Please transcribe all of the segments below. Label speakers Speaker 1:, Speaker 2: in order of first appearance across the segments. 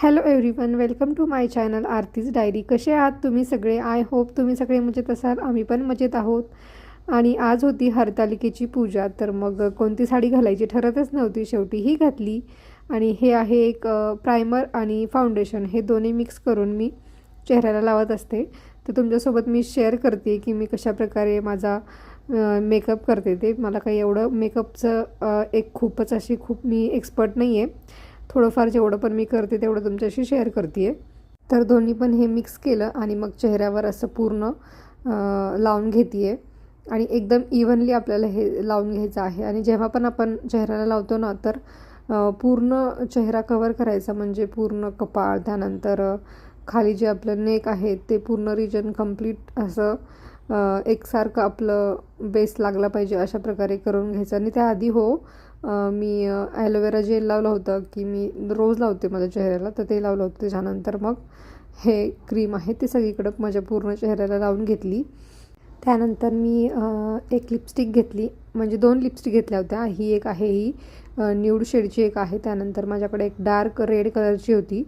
Speaker 1: Hello everyone welcome to my channel Aarti's diary कसे आहात तुम्ही सगळे? आय होप तुम्ही सगळे मजेत असाल. आम्ही पण मजेत आहोत. आणि आज होती हरतालिकेची पूजा. तर मग कोणती साडी घालायची ठरतच नव्हती. शेवटी ही घातली. आणि हे आहे एक प्रायमर आणि फाउंडेशन हे दोन्ही मिक्स करून मी चेहऱ्याला लावत असते. तर तुमच्यासोबत मी शेअर करते की मी कशाप्रकारे माझा मेकअप करते ते. मला काही एवढं मेकअपचं एक खूपच अशी खूप मी एक्सपर्ट नाही आहे थोडंफार जेवढं पण मी करते तेवढं तुमच्याशी शेअर करते आहे तर दोन्ही पण हे मिक्स केलं आणि मग चेहऱ्यावर असं पूर्ण लावून घेते आहे आणि एकदम इव्हनली आपल्याला हे लावून घ्यायचं आहे. आणि जेव्हा पण आपण चेहऱ्याला लावतो ना तर पूर्ण चेहरा कवर करायचा म्हणजे पूर्ण कपाळ त्यानंतर खाली जे आपलं नेक आहे ते पूर्ण रिजन कंप्लीट असं एकसारखं आपलं बेस लागला पाहिजे अशा प्रकारे करून घ्यायचं. आणि त्याआधी हो मी ॲलोवेरा जेल लावलं होतं की मी रोज लावते माझ्या चेहऱ्याला तर ते लावलं होतं. त्याच्यानंतर मग हे क्रीम आहे ते सगळीकडं माझ्या पूर्ण चेहऱ्याला लावून घेतली. त्यानंतर मी एक लिपस्टिक घेतली. म्हणजे दोन लिपस्टिक घेतल्या होत्या. ही एक आहे ही न्यूड शेडची एक आहे. त्यानंतर माझ्याकडे एक डार्क रेड कलरची होती.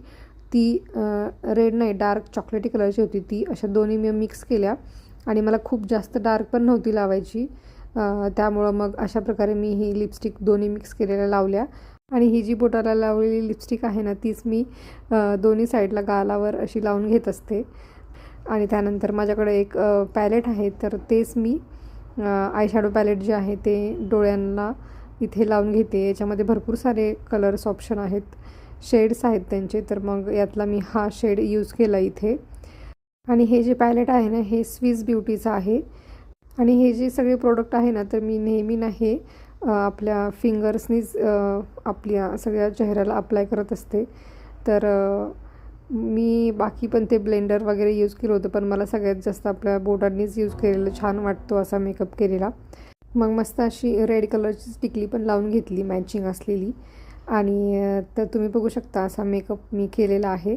Speaker 1: ती रेड नाही डार्क चॉकलेटी कलरची होती. ती अशा दोन्ही मी मिक्स केल्या. आणि मला खूप जास्त डार्क पण नव्हती लावायची. त्यामुळं मग अशा प्रकारे मी ही लिपस्टिक दोन्ही मिक्स केलेल्या लावल्या. आणि ही जी बोटाला लावलेली लिपस्टिक आहे ना तीच मी दोन्ही साईडला गालावर अशी लावून घेत असते. आणि त्यानंतर माझ्याकडे एक पॅलेट आहे तर तेच मी आयशॅडो पॅलेट जे आहे ते डोळ्यांना इथे लावून घेते. याच्यामध्ये भरपूर सारे कलर्स ऑप्शन आहेत. शेड्स आहेत त्यांचे तर मग यातला मी हा शेड यूज केला इथे. आणि हे जे पॅलेट आहे ना हे स्विस ब्युटीचं आहे. आणि हे जे सगळे प्रोडक्ट आहे ना तर मी नेहमी ना हे आपल्या फिंगर्सनीच आपल्या सगळ्या चेहऱ्याला अप्लाय करत असते. तर मी बाकी पण ते ब्लेंडर वगैरे यूज केलं होतं पण मला सगळ्यात जास्त आपल्या बोटांनीच यूज केलेलं छान वाटतो असा मेकअप केलेला. मग मस्त अशी रेड कलरची टिकली पण लावून घेतली मॅचिंग असलेली. आणि तर तुम्ही बघू शकता असा मेकअप मी केलेला आहे.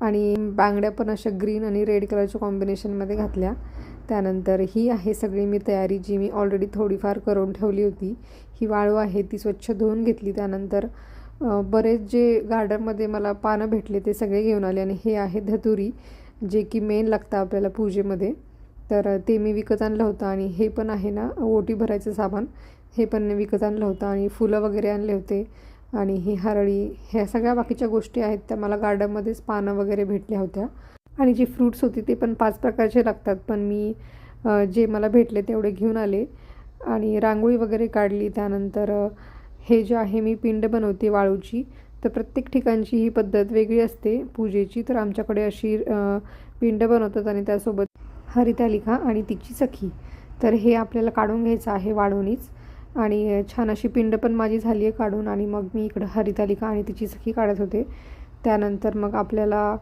Speaker 1: आणि बांगड्या पण अशा ग्रीन आणि रेड कलरच्या कॉम्बिनेशनमध्ये घातल्या. त्यानंतर ही आहे सगळी मी तयारी जी मी ऑलरेडी थोडीफार करून ठेवली होती. ही वाळू आहे ती स्वच्छ धुवून घेतली. त्यानंतर बरेच जे गार्डनमध्ये मला पानं भेटले ते सगळे घेऊन आले आणि हे आहे धतुरी जे की मेन लागतं आपल्याला पूजेमध्ये. तर ते मी विकत आणलं होतं आणि हे पण आहे ना ओटी भरायचं सामान. हे पण विकत आणलं होतं आणि फुलं वगैरे आणले होते. आणि ही हरळी ह्या सगळ्या बाकीच्या गोष्टी आहेत त्या मला गार्डनमध्येच पानं वगैरे भेटल्या होत्या. आणि जे फ्रूट्स होते ते पण पाच प्रकारचे लागतात. पण मी जे मला भेटले तेवढे घेऊन आले. आणि रांगोळी वगैरे काढली. त्यानंतर हे जे आहे मी पिंड बनवते वाळूची तर प्रत्येक ठिकाणची ही पद्धत वेगळी असते. पूजेची तर आमच्याकडे अशी पिंड बनवतात आणि त्यासोबत हरितालिका आणि तिची सखी. तर हे आपल्याला काढून घ्यायचं आहे वाळूनीच. आणि छान अशी पिंड पण माझी झाली आहे काढून. आणि मग मी इकडं हरितालिका आणि तिची सखी काढत होते. त्यानंतर मग आपल्याला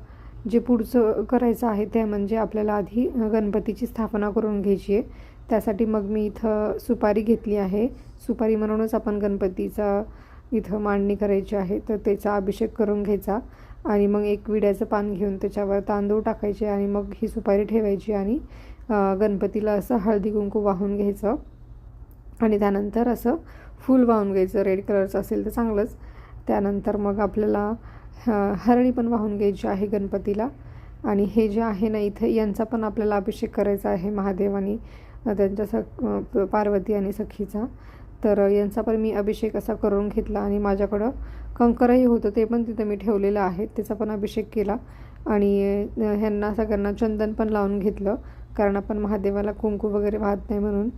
Speaker 1: जे पुढचं करायचं आहे ते म्हणजे आपल्याला आधी गणपतीची स्थापना करून घ्यायची आहे. त्यासाठी मग मी इथं सुपारी घेतली आहे. सुपारी म्हणूनच आपण गणपतीचा इथं मांडणी करायची आहे. तर त्याचा अभिषेक करून घ्यायचा आणि मग एक विड्याचं पान घेऊन त्याच्यावर तांदूळ टाकायचे आणि मग ही सुपारी ठेवायची आणि गणपतीला असं हळदी कुंकू वाहून घ्यायचं आणि त्यानंतर असं फूल वाहून घ्यायचं. रेड कलरचं असेल तर चांगलंच. त्यानंतर मग आपल्याला हरणी पण वाहून घ्यायची आहे गणपतीला. आणि हे जे आहे ना इथे यांचा पण आपल्याला अभिषेक करायचा आहे महादेवानी त्यांच्या सख पार्वती आणि सखीचा. तर यांचा पण मी अभिषेक असा करून घेतला आणि माझ्याकडं कंकरही होतं ते पण तिथं मी ठेवलेलं आहे. त्याचा पण अभिषेक केला आणि ह्यांना सगळ्यांना चंदन पण लावून घेतलं कारण आपण महादेवाला कुंकू वगैरे वाहत नाही म्हणून.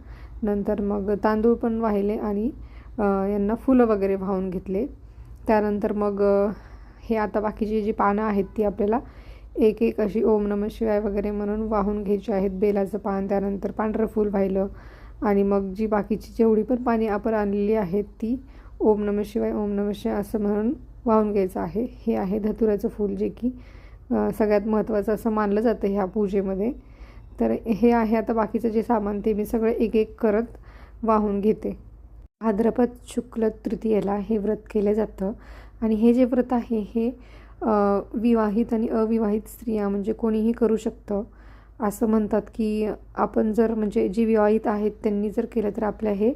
Speaker 1: नंतर मग तांदूळ पण वाहिले आणि यांना फुलं वगैरे वाहून घेतले. त्यानंतर मग हे आता बाकीची जी पानं आहेत ती आपल्याला एक एक अशी ओम नम शिवाय वगैरे म्हणून वाहून घ्यायची आहेत. बेलाचं पान त्यानंतर पांढरं फूल वाहिलं आणि मग जी बाकीची जेवढी पण पाणी आपण आणलेली आहेत ती ओम नम शिवाय ओम नम शिवाय असं म्हणून वाहून घ्यायचं आहे. हे आहे धतुराचं फूल जे की सगळ्यात महत्त्वाचं असं मानलं जातं ह्या पूजेमध्ये. तर हे आहे आता बाकीचं जे सामान ते मी सगळं एक एक करत वाहून घेते. भाद्रपद शुक्ल तृतीयेला हे व्रत केलं जातं. आणि हे जे व्रत आहे हे विवाहित आणि अविवाहित स्त्रिया म्हणजे कोणीही करू शकतं. असं म्हणतात की आपण जर म्हणजे जी विवाहित आहेत त्यांनी जर केलं तर आपल्या हे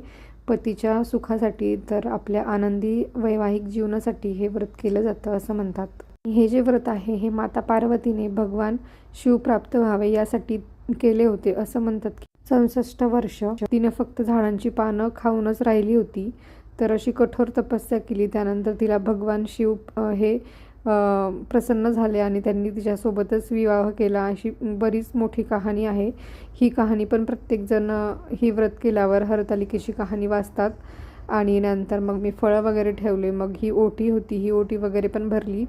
Speaker 1: पतीच्या सुखासाठी तर आपल्या आनंदी वैवाहिक जीवनासाठी हे व्रत केलं जातं असं म्हणतात. हे जे व्रत आहे हे माता पार्वतीने भगवान शिव प्राप्त व्हावे यासाठी केले होते असं म्हणतात की चौसष्ट वर्ष तिने फक्त झाडांची पानं खाऊनच राहिली होती. तर अशी कठोर तपस्या केली. त्यानंतर तिला भगवान शिव हे प्रसन्न झाले आणि त्यांनी तिच्यासोबतच विवाह केला. अशी बरीच मोठी कहाणी आहे. ही कहाणी पण प्रत्येकजण ही व्रत केल्यावर हरतालिकेची कहाणी वाचतात. आणि नंतर मग मी फळं वगैरे ठेवले. मग ही ओटी होती. ही ओटी वगैरे पण भरली.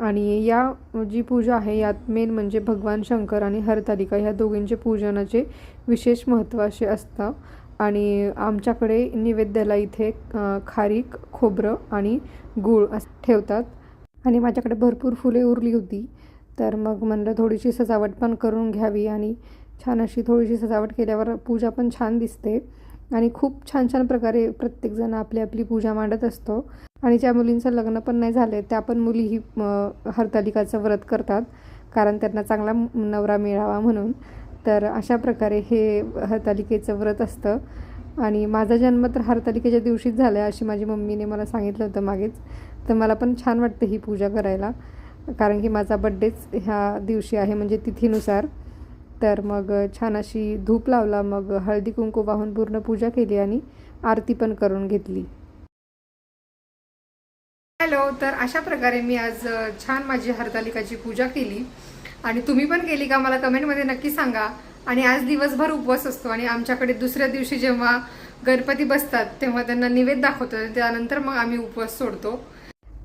Speaker 1: आणि या जी पूजा आहे यात मेन म्हणजे भगवान शंकर आणि हरतालिका ह्या दोघींचे पूजनाचे विशेष महत्त्व असे असतं. आणि आमच्याकडे नैवेद्याला इथे खारीक खोबरं आणि गूळ असं ठेवतात. आणि माझ्याकडे भरपूर फुले उरली होती. तर मग म्हणलं थोडीशी सजावट पण करून घ्यावी आणि छान अशी थोडीशी सजावट केल्यावर पूजा पण छान दिसते. आणि खूप छान छान प्रकारे प्रत्येकजण आपली आपली पूजा मांडत असतो. आणि ज्या मुलींचं लग्न पण नाही झालं त्या पण मुली ही हरतालिकाचं व्रत करतात. कारण त्यांना चांगला नवरा मिळावा म्हणून. तर अशा प्रकारे हे हरतालिकेचं व्रत असतं. आणि माझा जन्म तर हरतालिकेच्या दिवशीच झाला आहे अशी माझी मम्मीने मला सांगितलं होतं मागेच. तर मला पण छान वाटतं ही पूजा करायला कारण की माझा बड्डेच ह्या दिवशी आहे म्हणजे तिथीनुसार. तर मग छान अशी धूप लावला मग हळदी कुंकू वाहून पूर्ण पूजा केली आणि आरती पण करून घेतली. हॅलो तर अशा प्रकारे मी आज छान माझी हरतालिकाची पूजा केली. आणि तुम्ही पण केली का मला कमेंटमध्ये नक्की सांगा. आणि आज दिवसभर उपवास असतो आणि आमच्याकडे दुसऱ्या दिवशी जेव्हा गणपती बसतात तेव्हा त्यांना निवेद दाखवतो त्यानंतर मग आम्ही उपवास सोडतो.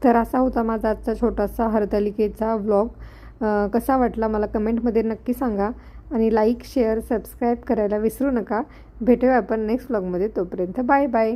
Speaker 1: तर असा होता माझा आजचा छोटासा हरतालिकेचा व्लॉग कसा वाटला मला कमेंटमध्ये नक्की सांगा. आणि लाईक शेअर सबस्क्राईब करायला विसरू नका. भेटूया आपण नेक्स्ट व्लॉगमध्ये तोपर्यंत बाय बाय